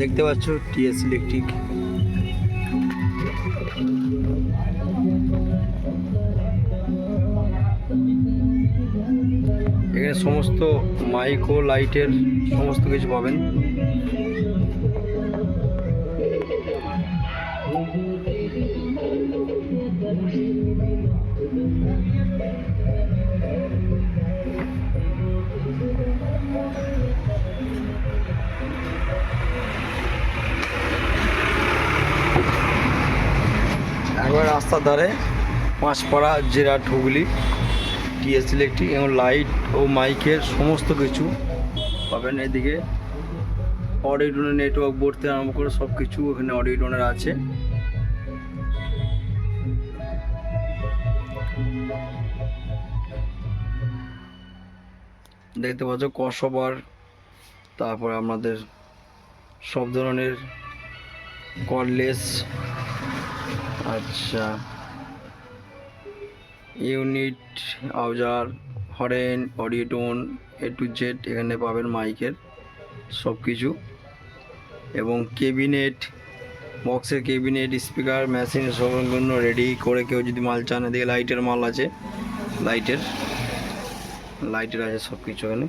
দেখতে পাচ্ছ T S electric এখানে সমস্ত মাইক ও লাইটের সমস্ত কিছু পাবেন। একবার রাস্তার ধারে পাঁচপাড়া জেরাট হুগলি টিএস ইলেকট্রিক এবং লাইট ও মাইকের সমস্ত কিছু পাবেন এদিকে। অডিটোনের নেটওয়ার্ক বোর্ড আরম্ভ করে সব কিছু এখানে অডিটোনের আছে। দেখতে পাচ্ছ কসবার, তারপর আপনাদের সব ধরনের কর্ডলেস আচ্ছা। Unit আউজার horn Audiotone A to Z এখানে পাবেন মাইকের সব কিছু এবং কেবিনেট বক্সের কেবিনেট স্পিকার মেশিন সবের জন্য রেডি করে কেউ যদি মাল চান, এদিকে লাইটের মাল আছে। লাইটের লাইটের আছে সব কিছু এখানে।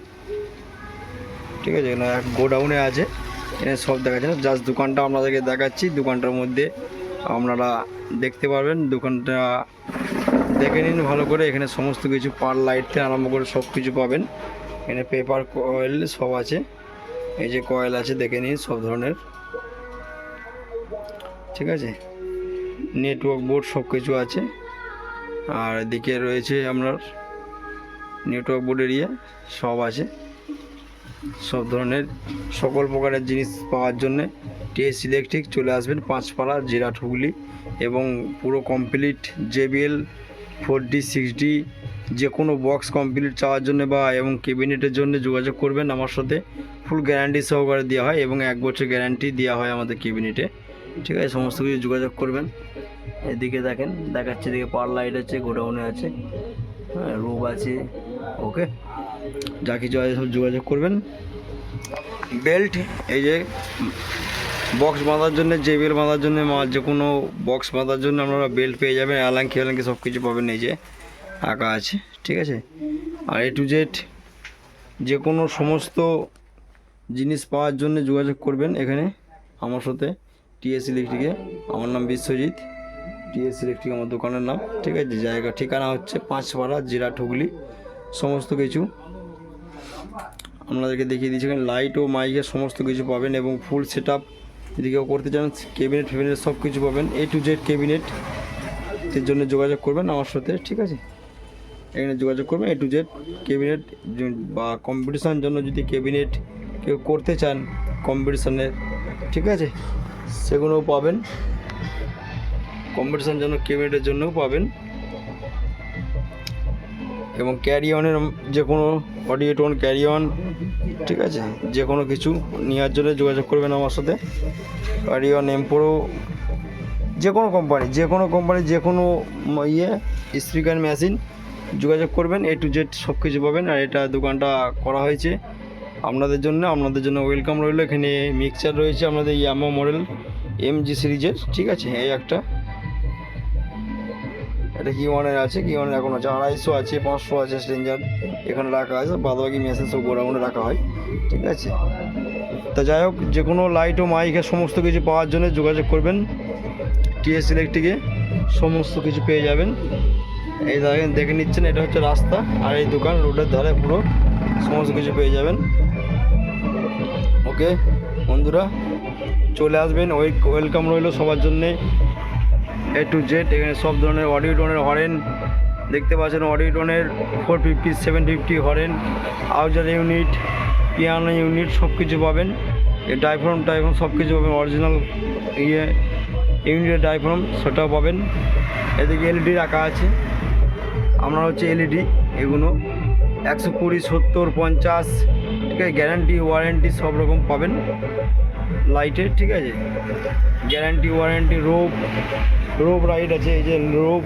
ঠিক আছে, এখানে গোডাউনে আছে। এখানে সব দেখা যাচ্ছে জাস্ট দোকানটা আপনাদেরকে দেখাচ্ছি। দোকানটার মধ্যে আপনারা দেখতে পারবেন, দোকানটা দেখে নিন ভালো করে। এখানে সমস্ত কিছু পার লাইট থেকে আরম্ভ করে সব কিছু পাবেন। এখানে পেপার কয়েল সব আছে। এই যে কয়েল আছে, দেখে নিন সব ধরনের। ঠিক আছে? নেটওয়ার্ক বোর্ড সব কিছু আছে। আর এদিকে রয়েছে আপনার নেটওয়ার্ক বোর্ড এরিয়া সব আছে। সব ধরনের, সকল প্রকারের জিনিস পাওয়ার জন্যে। টিএস ইলেকট্রিক চলে আসবেন পাঁচপাড়া জিরাট হুগলি এবং পুরো complete JBL four D six D যে কোনো বক্স কমপ্লিট চাওয়ার জন্য বা এবং ক্যাবিনেটের জন্য যোগাযোগ করবেন আমার সাথে। ফুল গ্যারান্টি সহকারে দেওয়া হয় এবং এক বছর গ্যারান্টি দেওয়া হয় আমাদের ক্যাবিনেটে ঠিক আছে, সমস্ত কিছু যোগাযোগ করবেন। এদিকে দেখেন, দেখাচ্ছে এদিকে পার লাইট আছে গোডাউনে আছে হ্যাঁ রোগ আছে ওকে যা কিছু আছে সব যোগাযোগ করবেন। বেল্ট এই যে বক্স বাঁধার জন্য যে বেল বাঁধার জন্য যে কোনো বক্স বাঁধার জন্য আপনারা বেল্ট পেয়ে যাবেন অ্যালাঙ্কি অ্যালাঙ্কি সব কিছু পাবেন এই যে, আঁকা আছে, ঠিক আছে? আর এ টু জেড যে কোনো সমস্ত জিনিস পাওয়ার জন্য যোগাযোগ করবেন এখানে, আমার সাথে টিএস ইলেকট্রিকে আমার নাম বিশ্বজিৎ টিএস ইলেকট্রিক আমার দোকানের নাম, ঠিক আছে? জায়গা, ঠিকানা হচ্ছে পাঁচপাড়া জিরা ঠুগলি, সমস্ত কিছু। আপনাদেরকে দেখিয়ে দিচ্ছি এখানে লাইট ও মাইকের সমস্ত কিছু পাবেন এবং ফুল সেট আপ যদি কেউ করতে চান কেবিনেট ফেবিনেট সব কিছু পাবেন এ টু জেড কেবিনেট এর জন্য যোগাযোগ করবেন আমার সাথে, ঠিক আছে? এখানে যোগাযোগ করবেন এ টু জেড কেবিনেট বা কম্পিটিশানের জন্য যদি কেবিনেট কেউ করতে চান কম্পিটিশানের ঠিক আছে? সেগুলোও পাবেন। কম্পিটিশান জন্য ক্যাবিনেটের জন্যও পাবেন। এবং ক্যারি অনের যে কোনো অডিও টোন ক্যারি অন ঠিক আছে? যে কোনো কিছু নেওয়ার জন্য যোগাযোগ করবেন আমার সাথে। ক্যারি অন এমপোরো যে কোনো কোম্পানি যে কোনো কোম্পানি যে কোনো ইয়ে স্পিকার মেশিন যোগাযোগ করবেন এ টু জেড সব কিছু পাবেন। আর এটা দোকানটা করা হয়েছে। আপনাদের জন্য আপনাদের জন্য ওয়েলকাম রইল। এখানে মিক্সচার রয়েছে আমাদের ইয়ামা মডেল এম জি সিরিজের ঠিক আছে? এই একটা। এটা কি আছে, কি এখন আছে? আড়াইশো আছে, পাঁচশো আছে স্ট্রেঞ্জার। এখানে রাখা আছে বাদবাকি মেসেজ সব গোডাউনে রাখা হয়, ঠিক আছে? তা যাই হোক, যে কোনো লাইট ও মাইকের সমস্ত কিছু পাওয়ার জন্য যোগাযোগ করবেন। টিএস ইলেকট্রিকে সমস্ত কিছু পেয়ে যাবেন। এই দেখেন, দেখে নিচ্ছেন, এটা হচ্ছে রাস্তা আর এই দোকান, রোডের ধারে পুরো সমস্ত কিছু পেয়ে যাবেন। ওকে বন্ধুরা, চলে আসবেন। ওয়েলকাম রইল সবার জন্যে। এ টু জেড এখানে সব ধরনের অডিও টোনের হরেন। দেখতে পাচ্ছেন অডিও টোনের four fifty seven fifty horn. আউজার unit piano unit সব কিছু পাবেন। ডাইফ্রম টাইফ্রম সব কিছু পাবেন। অরিজিনাল ইয়ে ইউনিটের ডাইফ্রম সেটাও পাবেন। এদিকে এলইডি রাখা আছে। আপনার হচ্ছে এলইডি এগুলো একশো কুড়ি, সত্তর, পঞ্চাশ, ঠিক আছে? গ্যারান্টি ওয়ারেন্টি সব রকম পাবেন। লাইটের ঠিক আছে? Guarantee warranty rope rope ride আছে, এই যে রোপ।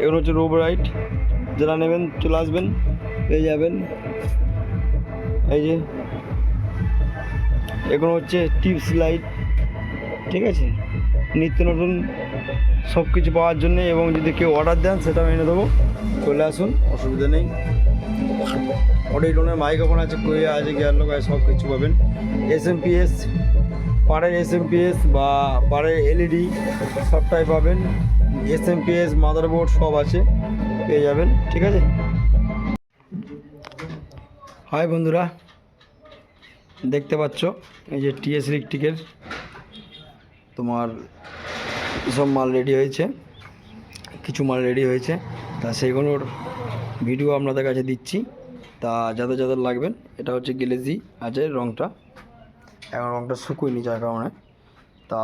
এগুলো হচ্ছে রোপ রাইড যারা নেবেন, চলে আসবেন, পেয়ে যাবেন। এই যে, এগুলো হচ্ছে টিপস লাইট, ঠিক আছে? নিত্য নতুন সব কিছু পাওয়ার জন্য এবং যদি কেউ অর্ডার দেন সেটাও এনে দেবো। চলে আসুন। অসুবিধা নেই। অডিও টোনের মাইক্রোফোন আছে কুইয়া আছে গিয়ার লোক আছে, সব কিছু পাবেন। এস এম পি এস পাড়ের এস এম পি এস বা পাড়ের এলইডি সবটাই পাবেন। S M P S motherboard সব আছে, পেয়ে যাবেন, ঠিক আছে? হাই বন্ধুরা, দেখতে পাচ্ছ, এই যে টিএস ইলেকট্রিকের তোমার সব মাল রেডি হয়েছে। কিছু মাল রেডি হয়েছে, তা সেইগুলোর ভিডিও আপনাদের কাছে দিচ্ছি। তা যাদের যাদের লাগবেন এটা হচ্ছে গেলেজি আছে রঙটা এখন রঙটা শুকুয়নি যার কারণে। তা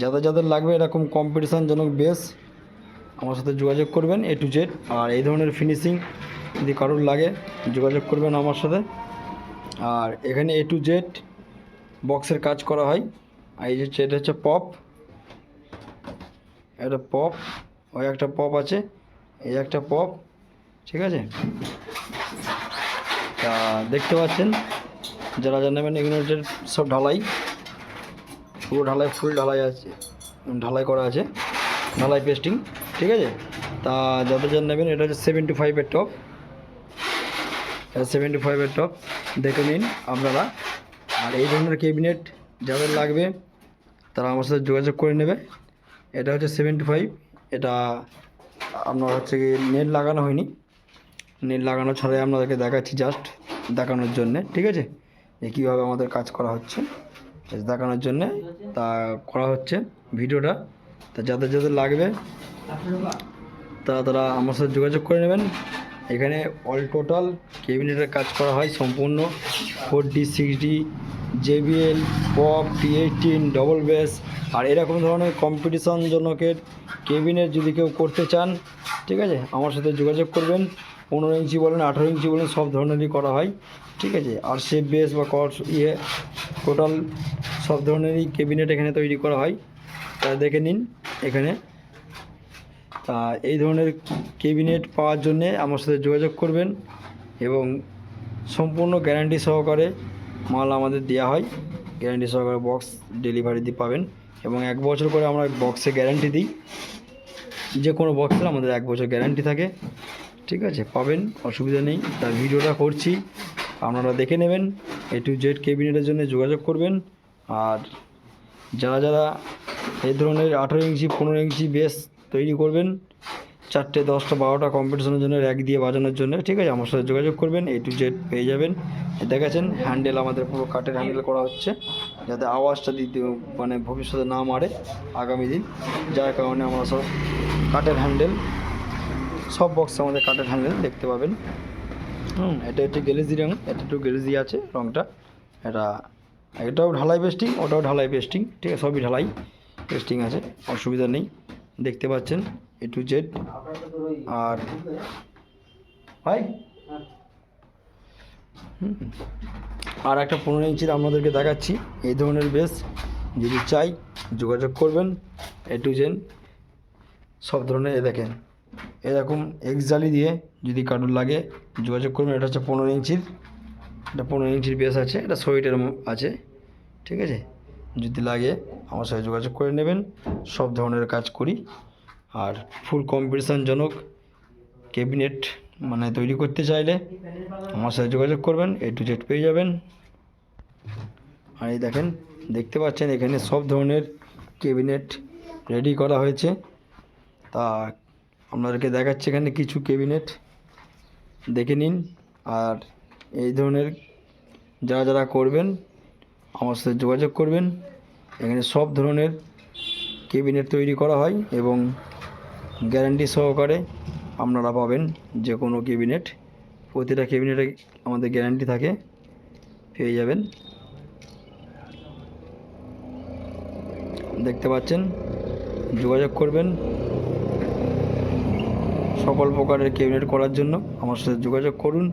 যাদের যাদের লাগবে, এরকম কম্পিটিশানজনক বেস আমার সাথে যোগাযোগ করবেন এ টু জেড আর এই ধরনের ফিনিশিং যদি কারোর লাগে, যোগাযোগ করবেন আমার সাথে। আর এখানে এ টু জেড বক্সের কাজ করা হয়। আর এই যে এটা হচ্ছে পপ একটা পপ ওই একটা পপ আছে। এই একটা পপ ঠিক আছে? তা দেখতে পাচ্ছেন, যারা যারা নেবেন এগুলো হচ্ছে সব ঢালাই, পুরো ঢালাই ফুল ঢালাই আছে, ঢালাই করা আছে, ঢালাই পেস্টিং ঠিক আছে? তা যত যারা নেবেন এটা হচ্ছে সেভেন্টি ফাইভের টপ সেভেন্টি ফাইভের টপ দেখে নিন আপনারা। আর এই ধরনের ক্যাবিনেট যাদের লাগবে, তারা আমার সাথে যোগাযোগ করে নেবে। এটা হচ্ছে সেভেন্টি ফাইভ এটা আপনার হচ্ছে নেট লাগানো হয়নি। নেট লাগানো ছাড়াই আপনাদেরকে দেখাচ্ছি জাস্ট দেখানোর জন্যে, ঠিক আছে? যে কীভাবে আমাদের কাজ করা হচ্ছে। দেখানোর জন্যে তা করা হচ্ছে ভিডিওটা। তা যাদের যাদের লাগবে, তারা তারা আমার সাথে যোগাযোগ করে নেবেন। এখানে অল টোটাল কেবিনেটের কাজ করা হয় সম্পূর্ণ। Four D six D JBL, pop T eighteen double bass আর এরকম ধরনের কম্পিটিশনজনকের কেবিনেট যদি কেউ করতে চান, ঠিক আছে, আমার সাথে যোগাযোগ করবেন। পনেরো ইঞ্চি বলেন, আঠেরো ইঞ্চি বলেন, সব ধরনেরই করা হয়, ঠিক আছে। আর সে বেস বা কর ইয়ে টোটাল সব ধরনেরই কেবিনেট এখানে তৈরি করা হয়। তা দেখে নিন এখানে। তা এই ধরনের কেবিনেট পাওয়ার জন্যে আমার সাথে যোগাযোগ করবেন এবং সম্পূর্ণ গ্যারান্টি সহকারে মাল আমাদের দেওয়া হয়। গ্যারান্টি সহকারে বক্স ডেলিভারি দিয়ে পাবেন এবং এক বছর করে আমরা বক্সে গ্যারান্টি দিই। যে কোনো বক্সের আমাদের এক বছর গ্যারান্টি থাকে। ঠিক আছে? পাবেন, অসুবিধা নেই। তার ভিডিওটা করছি। আপনারা দেখে নেবেন। এ টু জেড ক্যাবিনেটের জন্য যোগাযোগ করবেন। আর যারা যারা এই ধরনের আঠেরো ইঞ্চি, পনেরো ইঞ্চি বেস তৈরি করবেন চারটে, দশটা, বারোটা কম্পিটিশনের জন্য র্যাক দিয়ে বাজানোর জন্য, ঠিক আছে? আমার সাথে যোগাযোগ করবেন এ টু জেড পেয়ে যাবেন। দেখেছেন হ্যান্ডেল আমাদের পুরো কাঠের হ্যান্ডেল করা হচ্ছে, যাতে আওয়াজটা দিতে মানে ভবিষ্যতে না মারে আগামী দিন। যার কারণে আমরা সব কাঠের হ্যান্ডেল সব বক্স আমাদের কাঠের হ্যান্ডেল দেখতে পাবেন। হুম, এটা হচ্ছে গেলেজি রঙ, এটা একটু গেলেজি আছে রংটা এটা, এটাও ঢালাই পেস্টিং ওটাও ঢালাই পেস্টিং ঠিক আছে? সবই ঢালাই পেস্টিং আছে, অসুবিধা নেই, দেখতে পাচ্ছেন। এ টু জেড আর ভাই। আর একটা পনেরো ইঞ্চির আপনাদেরকে দেখাচ্ছি। এই ধরনের বেস, যদি চাই যোগাযোগ করবেন এ টু জেড সব ধরনের, এ দেখেন। এরকম এক্স জালি দিয়ে যদি কারোর লাগে যোগাযোগ করবেন, এটা হচ্ছে পনেরো ইঞ্চির। এটা পনেরো ইঞ্চির বেস আছে, এটা সোয়েটের আছে, ঠিক আছে? যদি লাগে, আমার সাথে যোগাযোগ করে নেবেন। সব ধরনের কাজ করি। আর ফুল কম্পিটিশানজনক ক্যাবিনেট মানে তৈরি করতে চাইলে আমার সাথে যোগাযোগ করবেন এ টু জেড পেয়ে যাবেন। আর এই দেখেন, দেখতে পাচ্ছেন এখানে সব ধরনের ক্যাবিনেট রেডি করা হয়েছে। তা আপনাদেরকে দেখাচ্ছে এখানে কিছু ক্যাবিনেট দেখে নিন, আর এই ধরনের যারা যারা করবেন, আমার সাথে যোগাযোগ করবেন। এখানে সব ধরনের ক্যাবিনেট তৈরি করা হয় এবং গ্যারান্টি সহকারে আপনারা পাবেন যে কোনো ক্যাবিনেট। প্রতিটা ক্যাবিনেটে আমাদের গ্যারান্টি থাকে, পেয়ে যাবেন। দেখতে পাচ্ছেন, যোগাযোগ করবেন। সকল প্রকারের ক্যাবিনেট করার জন্য আমার সাথে যোগাযোগ করুন।